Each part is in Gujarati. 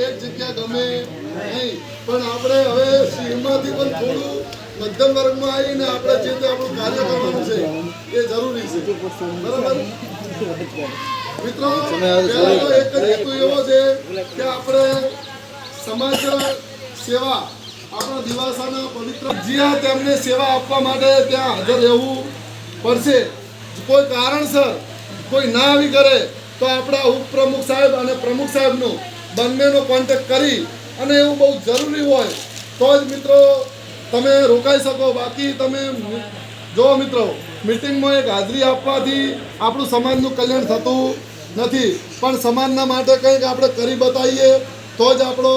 એક જગ્યા ગમે નહીં પણ આપણે હવે એમાંથી પણ થોડું મધ્યમ વર્ગમાં આવીને આપણે જે તે આપણું કાર્ય કરવાનું છે એ જરૂરી છે. બરાબર? મિત્રો એક જ હેતુ એવો છે કે આપણે સમાજ સેવા આપણા દિવાસાના પવિત્ર જ્યાં તેમને સેવા આપવા માટે ત્યાં હાજર રહેવું પડશે. કોઈ કારણસર કોઈ ના આવી કરે તો આપણા ઉપપ્રમુખ સાહેબ અને પ્રમુખ સાહેબનું બંનેનો કોન્ટેક્ટ કરી અને એવું બહુ જરૂરી હોય, તો જ મિત્રો તમે રોકાઈ શકો. બાકી તમે જો મિત્રો મિટિંગમાં એક હાજરી આપવાથી આપણું સમાજનું કલ્યાણ થતું નથી. પણ સમાજના માટે કંઈક આપણે કરી બતાવીએ, તો જ આપણો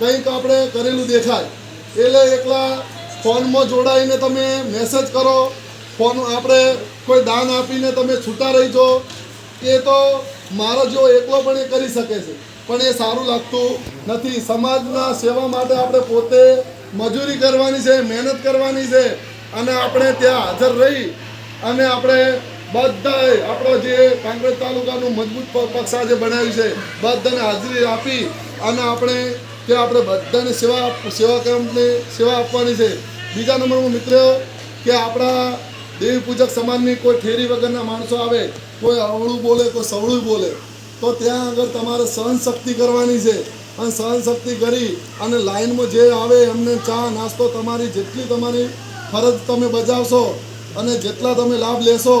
કંઈક આપણે કરેલું દેખાય. એટલે એકલા ફોનમાં જોડાઈને તમે મેસેજ કરો, ફોન આપણે કોઈ દાન આપીને તમે છૂટા રહી છો એ તો મારો જો એકલો પણ એ કરી શકે છે. પણ એ સારું લાગતું નથી. સમાજના સેવા માટે આપણે પોતે મજૂરી કરવાની છે, મહેનત કરવાની છે અને આપણે ત્યાં હાજર રહી અને આપણે બધાએ આપણો જે કાંકરેજ તાલુકાનું મજબૂત પક્ષ આજે બનાવ્યું છે, બધાને હાજરી આપી અને આપણે ત્યાં આપણે બધાને સેવા સેવા કેમ્પની સેવા આપવાની છે. બીજા નંબરમાં મિત્ર, કે આપણા દેવી પૂજક સમાજની કોઈ ઠેરી વગરના માણસો આવે, કોઈ અવળું બોલે, કોઈ સવળું બોલે તો ત્યાં આગળ તમારે સહન શક્તિ કરવાની છે. અને સહન શક્તિ કરી અને લાઈનમાં જે આવે એમને ચા, નાસ્તો તમારી જેટલી તમારી ફરજ તમે બજાવશો અને જેટલા તમે લાભ લેશો